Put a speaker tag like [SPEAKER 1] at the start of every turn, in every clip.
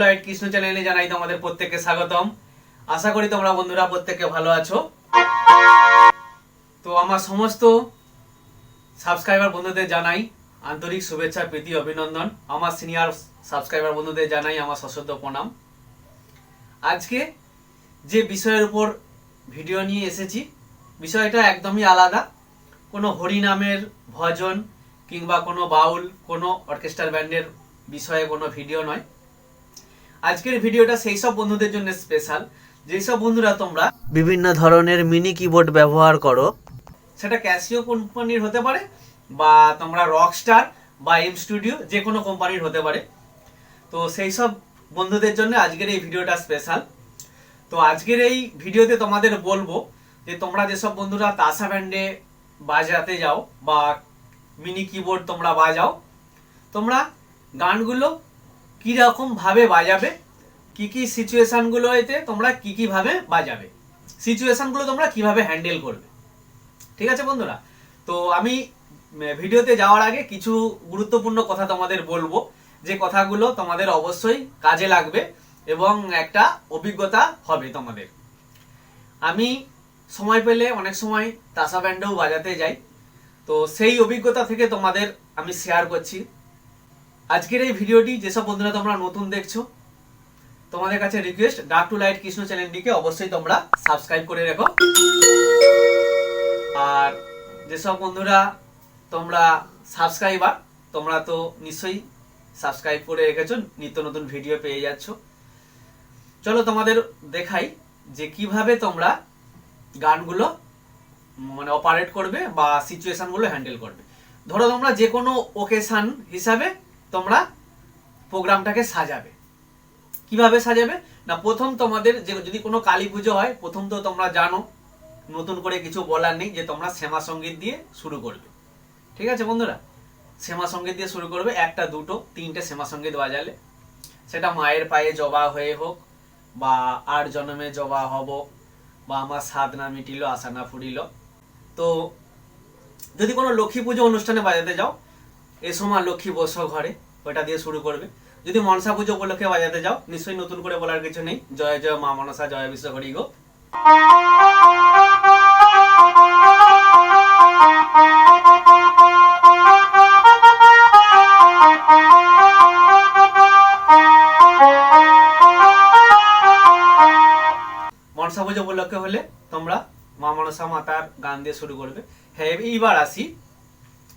[SPEAKER 1] Light Krishna চ্যানেলে জানাই তোমাদের প্রত্যেককে স্বাগতম। আশা করি তোমরা বন্ধুরা ভালো আছো। তো আমার সমস্ত সাবস্ক্রাইবার বন্ধুদের জানাই আন্তরিক শুভেচ্ছা, প্রীতি, অভিনন্দন। আমার সিনিয়র সাবস্ক্রাইবার বন্ধুদের জানাই আমার সশ্রদ্ধ প্রণাম। আজকে যে বিষয়ের উপর ভিডিও নিয়ে এসেছি, বিষয়টা একদমই আলাদা। কোনো হরিনামের ভজন কিংবা কোনো বাউল, কোনো অর্কেস্ট্রার ব্যান্ডের বিষয়ে কোনো ভিডিও নয়। আজকের ভিডিওটা সেই সব বন্ধুদের জন্য স্পেশাল যেই সব বন্ধুরা তোমরা বিভিন্ন ধরনের মিনি কিবোর্ড ব্যবহার করো। সেটা ক্যাসিও কোম্পানির হতে পারে বা তোমরা রকস্টার বা এম স্টুডিও যে কোনো কোম্পানির হতে পারে। তো সেই সব বন্ধুদের জন্য আজকের এই ভিডিওটা স্পেশাল তো আজকের এই ভিডিওতে তোমাদের বলব যে তোমরা যেসব বন্ধুরা তাসা ব্যান্ডে বাজাতে যাও বা মিনি কিবোর্ড তোমরা বাজাও তোমরা গানগুলো কীরকম ভাবে বাজাবে? কি কি সিচুয়েশনগুলো এতে তোমরা কি কি ভাবে বাজাবে? সিচুয়েশনগুলো তোমরা কীভাবে হ্যান্ডেল করবে? ঠিক আছে বন্ধুরা? তো আমি ভিডিওতে যাওয়ার আগে কিছু গুরুত্বপূর্ণ কথা তোমাদের বলব। যে কথাগুলো তোমাদের অবশ্যই কাজে লাগবে এবং একটা অভিজ্ঞতা হবে তোমাদের। আমি সময় পেলে অনেক সময় তাসা ব্যান্ডেও বাজাতে যাই। তো সেই অভিজ্ঞতা থেকে তোমাদের আমি শেয়ার করছি। আজকের এই ভিডিওটি যেসব বন্ধুরা তোমরা নতুন দেখছ, তোমাদের কাছে রিকোয়েস্ট ডাক টু লাইট কৃষ্ণ চ্যানেলটিকে অবশ্যই তোমরা সাবস্ক্রাইব করে রেখো। আর যেসব বন্ধুরা তোমরা সাবস্ক্রাইবার তোমরা তো নিশ্চয়ই সাবস্ক্রাইব করে রেখেছো, নিত্য নতুন ভিডিও পেয়ে যাচ্ছ। চলো তোমাদের দেখাই যে কীভাবে তোমরা গানগুলো মানে অপারেট করবে বা সিচুয়েশনগুলো হ্যান্ডেল করবে। ধরো তোমরা যে কোনো ওকেশন হিসাবে তোমরা প্রোগ্রামটাকে সাজাবে। কীভাবে সাজাবে? না, প্রথম তোমাদের যে, যদি কোনো কালী পুজো হয়, প্রথম তো তোমরা জানো, নতুন করে কিছু বলার নেই যে তোমরা শ্যামা সংগীত দিয়ে শুরু করবে। ঠিক আছে বন্ধুরা? শ্যামা সংগীত দিয়ে শুরু করবে, একটা, দুটো, তিনটে শ্যামা সংগীত বাজালে। সেটা মায়ের পায়ে জবা হয়ে হোক, বা আর জন্মে জবা হব, বা আমার স্বাদ না মিটিল আশা না ফুরিল। তো যদি কোনো লক্ষ্মী পুজো অনুষ্ঠানে বাজাতে যাও এ সময় লক্ষ্মী বস ঘরে, ওটা দিয়ে শুরু করবে। যদি মনসা পুজো উপলক্ষে বাজাতে যাও, নিশ্চয়ই নতুন করে বলার কিছু নেই। জয় জয় মা মনসা, জয় বিশ্ব হরি গো। মনসা পুজো উপলক্ষে হলে তোমরা মা মনসা মাতার গান দিয়ে শুরু করবে। হ্যাঁ এইবার আসি।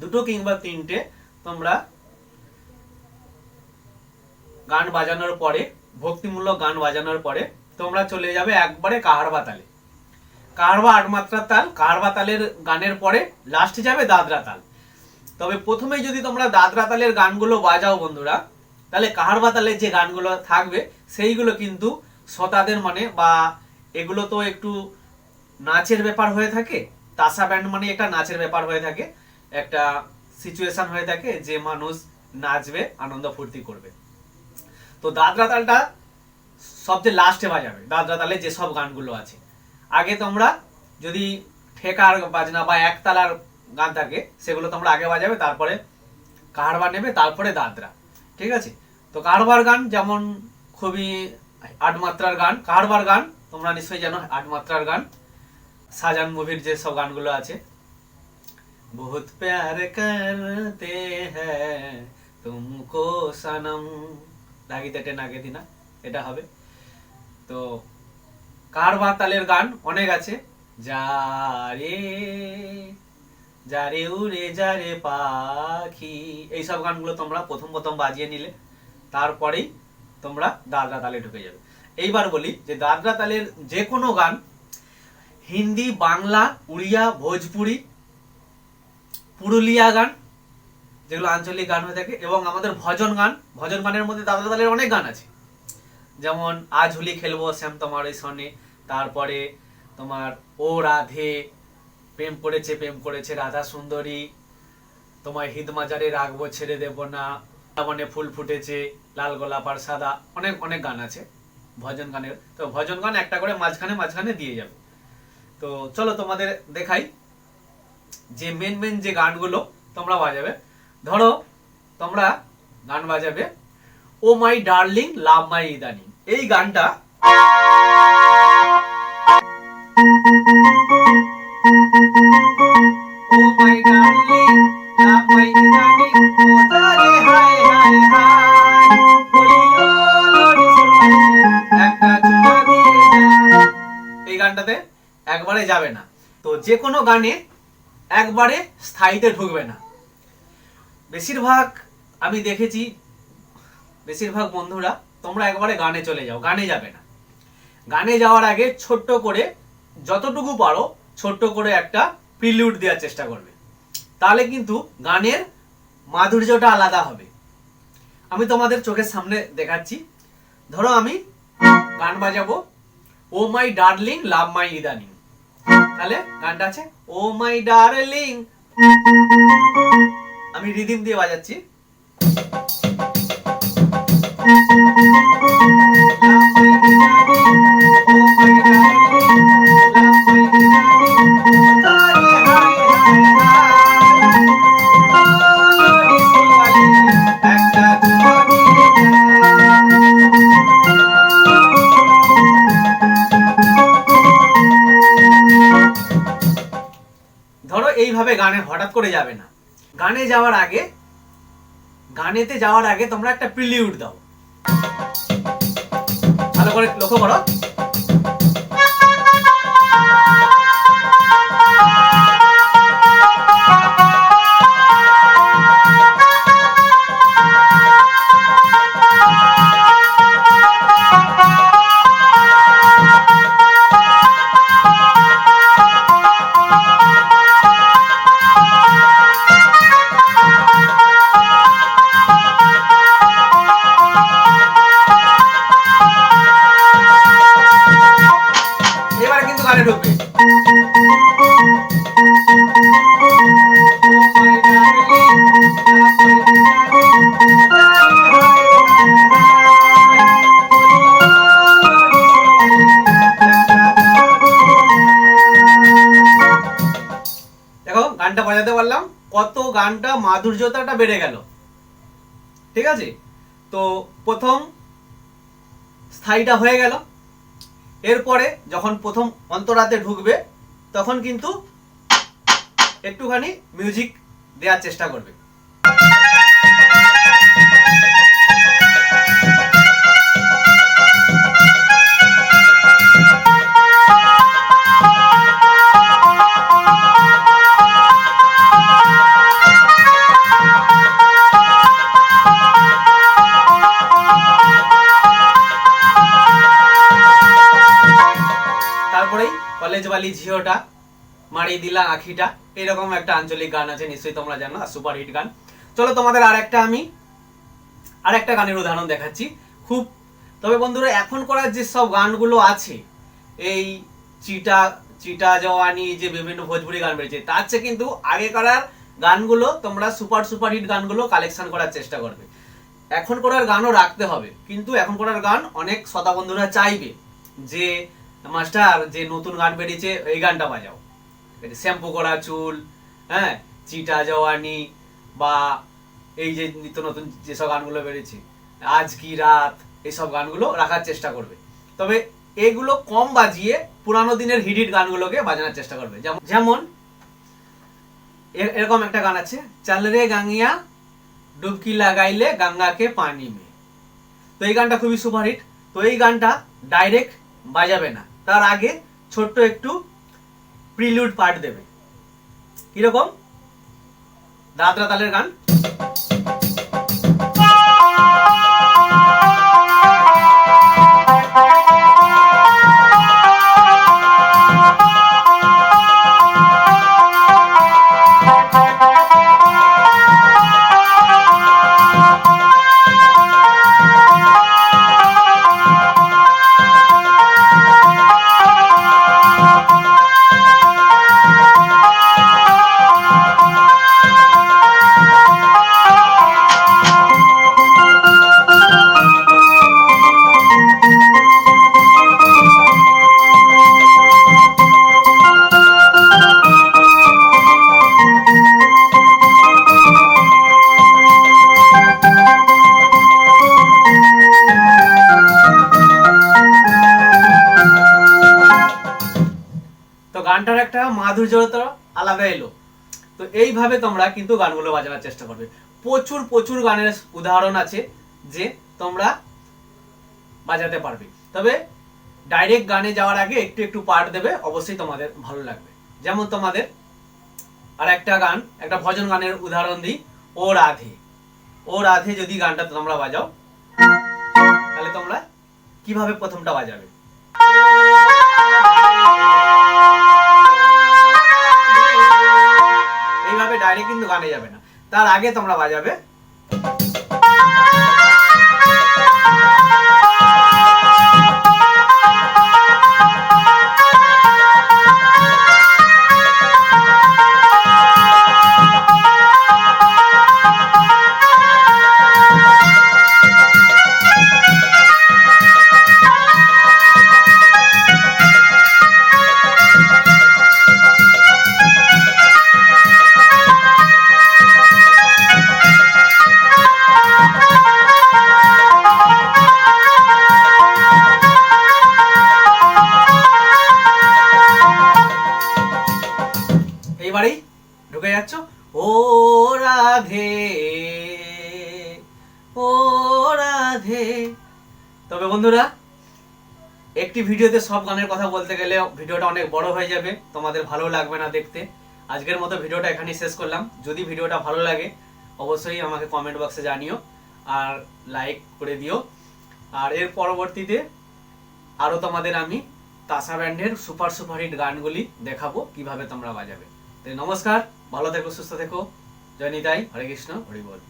[SPEAKER 1] দুটো কিংবা তিনটে তোমরা গান বাজানোর পরে, ভক্তিমূলক গান বাজানোর পরে, তোমরা চলে যাবে একবারে কাহারবা তালে। কাহারবা আট মাত্রার তাল, কাহারবা তালের গানের পরে লাস্টে যাবে দাদরা তাল। তবে প্রথমেই যদি তোমরা দাদরা তালের গানগুলো বাজাও বন্ধুরা, তাহলে কাহারবা তালের যে গানগুলো থাকবে, সেইগুলো কিন্তু শতাদের মানে বা এগুলো তো একটু নাচের ব্যাপার হয়ে থাকে, তাসা ব্যান্ড মানে একটা নাচের ব্যাপার হয়ে থাকে, একটা সিচুয়েশন হয়ে থাকে যে মানুষ নাচবে, আনন্দ ফুর্তি করবে। তো দাদরা তালটা সবচেয়ে লাস্টে বাজাবে দাদরা তালে যেসব গানগুলো আছে। আগে তোমরা যদি ঠেকার বাজনা বা একতালার গান থাকে, সেগুলো তোমরা আগে বাজাবে, তারপরে কাহারবার নেবে, তারপরে দাদরা ঠিক আছে? তো কাহারবার গান যেমন খুবই আটমাত্রার গান কাহারবার গান তোমরা নিশ্চয়ই জানো, আটমাত্রার গান। সাজান মুভির যে সব গানগুলো আছে বহুত প্যার করতে হ্যাঁ তুমকো সনম লাগি তেটে নাগে দিনা এটা হবে তো কারবার তালের গান অনেক আছে যারে যারে উড়ে যারে পাখি এইসব গানগুলো তোমরা প্রথম প্রথম বাজিয়ে নিলে, তারপরেই তোমরা দাদরা তালে ঢুকে যাবে। এইবার বলি যে দাদরা তালের যে কোনো গান, হিন্দি, বাংলা, উড়িয়া, ভোজপুরি পুরুলিয়া গান, যেগুলো আঞ্চলিক গান হয়ে থাকে, এবং আমাদের ভজন গান, ভজন গানের মধ্যে দাদা তালের অনেক গান আছে। যেমন, আজ হুলি খেলব শ্যাম তোমার ওই সনে তারপরে তোমার, ও রাধে, প্রেম করেছে প্রেম করেছে রাধা সুন্দরী তোমার হিদ মাজারে রাখব, ছেড়ে দেব না মানে ফুল ফুটেছে, লাল গোলাপ আর সাদা, অনেক অনেক গান আছে ভজন গানের। তো ভজন গান একটা করে মাঝখানে মাঝখানে দিয়ে যাবে। তো চলো তোমাদের দেখাই। যে মেন মেন যে গানগুলো তোমরা বাজাবে, ধরো তোমরা গান বাজাবে, ও মাই ডার্লিং, লাভ মাই ইদানিং। এই গানটা একবারে যাবে না। তো যে কোনো গানে একবারে স্থায়ীতে ঢুকবে না। বেশিরভাগ আমি দেখেছি, বেশিরভাগ বন্ধুরা, তোমরা একবারে গানে চলে যাও, গানে যাবে না। গানে যাওয়ার আগে ছোট্ট করে যতটুকু পারো, ছোট্ট করে একটা প্রিলিউড দেওয়ার চেষ্টা করবে। তাহলে কিন্তু গানের মাধুর্যটা আলাদা হবে। আমি তোমাদের চোখের সামনে দেখাচ্ছি। ধরো আমি গান বাজাবো, ও মাই ডার্লিং, লাভ মাই ইদানিং। তাহলে গানটা আছে ও মাই ডার্লিং। আমি রিদিম দিয়ে বাজাচ্ছি। এইভাবে গানে হঠাৎ করে যাবে না। গানে যাওয়ার আগে, গানেতে যাওয়ার আগে তোমরা একটা প্রিলিউড দাও। ভালো করে লক্ষ্য করো। গানটা মাধুর্যতাটা বেড়ে গেল। ঠিক আছে? তো প্রথম স্থায়ীটা হয়ে গেল। এরপরে যখন প্রথম অন্তরাতে ঢুকবে, তখন কিন্তু একটুখানি মিউজিক দেওয়ার চেষ্টা করবে। দিলা আখিটা। এরকম একটা আঞ্চলিক গান আছে, নিশ্চয়ই তোমরা জানো সুপার হিট গান। চলো তোমাদের আর একটা আমি আর একটা গানের উদাহরণ দেখাচ্ছি। খুব, তবে বন্ধুরা এখন করার যে সব গানগুলো আছে, এই চিটা চিটা জওয়ানি, যে বিভিন্ন ভোজপুরি গান বেরিয়েছে, তার চেয়ে কিন্তু আগেকার গানগুলো, তোমরা সুপার সুপার হিট গানগুলো কালেকশন করার চেষ্টা করবে। এখন করার গানও রাখতে হবে, কিন্তু এখন করার গান অনেক শ্রোতা বন্ধুরা চাইবে যে, মাস্টার, যে নতুন গান বেরিয়েছে, এই গানটা বাজাও। শ্যাম্পু করা, চুল হ্যাঁ চিটা, জওয়ানি বা এই যে নিত্য নতুন যেসব গানগুলো বেরিয়েছে, আজ কি রাত এইসব গানগুলো রাখার চেষ্টা করবে। তবে এগুলো কম বাজিয়ে পুরানো দিনের হিট গানগুলোকে বাজানোর চেষ্টা করবে। যেমন যেমন এরকম একটা গান আছে, চাল রে গাঙ্গিয়া ডুবকি লাগাইলে গঙ্গাকে পানি মে। তো এই গানটা খুবই সুপারহিট। তো এই গানটা ডাইরেক্ট বাজাবে না। তার আগে ছোট্ট একটু প্রিলিউড পার্ট দেবে। কীরকম? দাদরা তালের গান। গানটার একটা মাধুর্যতা আলাদা এলো। তো এইভাবে তোমরা কিন্তু গানগুলো বাজানোর চেষ্টা করবে। প্রচুর প্রচুর গানের উদাহরণ আছে যে তোমরা বাজাতে পারবে। তবে ডাইরেক্ট গানে যাওয়ার আগে একটু একটু পার্ট দেবে, অবশ্যই তোমাদের ভালো লাগবে। যেমন তোমাদের আর একটা গান, একটা ভজন গানের উদাহরণ দিই, ও রাধে। ও রাধে যদি গানটা তোমরা বাজাও, তাহলে তোমরা কীভাবে প্রথমটা বাজাবে? ডাইরেক্ট কিন্তু গানে যাবে না। তার আগে তোমরা বাজাবে। ভিডিওতে সব গানের কথা বলতে গেলে ভিডিওটা অনেক বড় হয়ে যাবে। তোমাদের ভালো লাগবে না দেখতে। আজকের মতো ভিডিওটা এখানেই শেষ করলাম। যদি ভিডিওটা ভালো লাগে, অবশ্যই আমাকে কমেন্ট বক্সে জানিও আর লাইক করে দিও। আর এর পরবর্তীতে আরও তোমাদের আমি তাসা ব্যান্ডের সুপার সুপার হিট গানগুলি দেখাবো, কীভাবে তোমরা বাজাবে। নমস্কার, ভালো থেকো, সুস্থ থেকো। জয় নিতাই, হরে কৃষ্ণ, হরি বল।